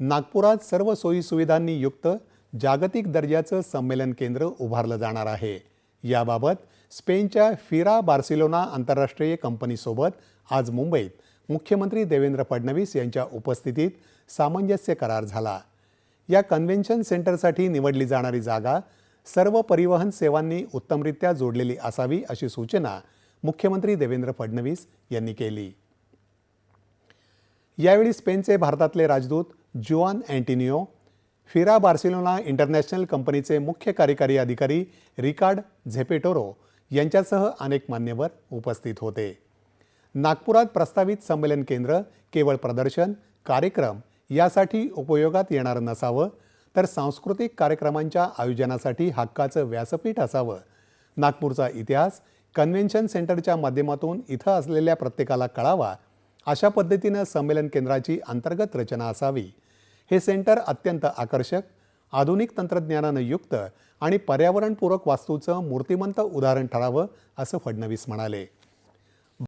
नागपुरात सर्व सोयी सुविधांनी युक्त जागतिक दर्जाचं संमेलन केंद्र उभारलं जाणार आहे. याबाबत स्पेनच्या फिरा बार्सिलोना आंतरराष्ट्रीय कंपनीसोबत आज मुंबईत मुख्यमंत्री देवेंद्र फडणवीस यांच्या उपस्थितीत सामंजस्य करार झाला. या कन्व्हेन्शन सेंटरसाठी निवडली जाणारी जागा सर्व परिवहन सेवांनी उत्तमरित्या जोडलेली असावी अशी सूचना मुख्यमंत्री देवेंद्र फडणवीस यांनी केली. यावेळी स्पेनचे भारतातले राजदूत जुआन अँटिनिओ फिरा बार्सिलोना इंटरनॅशनल कंपनीचे मुख्य कार्यकारी अधिकारी रिकार्ड झेपेटोरो यांच्यासह अनेक मान्यवर उपस्थित होते. नागपुरात प्रस्तावित संमेलन केंद्र केवळ प्रदर्शन कार्यक्रम यासाठी उपयोगात येणार नसावं तर सांस्कृतिक कार्यक्रमांच्या आयोजनासाठी हक्काचं व्यासपीठ असावं. नागपूरचा इतिहास कन्व्हेन्शन सेंटरच्या माध्यमातून इथं असलेल्या प्रत्येकाला कळावा अशा पद्धतीनं संमेलन केंद्राची अंतर्गत रचना असावी. हे सेंटर अत्यंत आकर्षक आधुनिक तंत्रज्ञानानं युक्त आणि पर्यावरणपूरक वास्तूचं मूर्तिमंत उदाहरण ठरावं असं फडणवीस म्हणाले.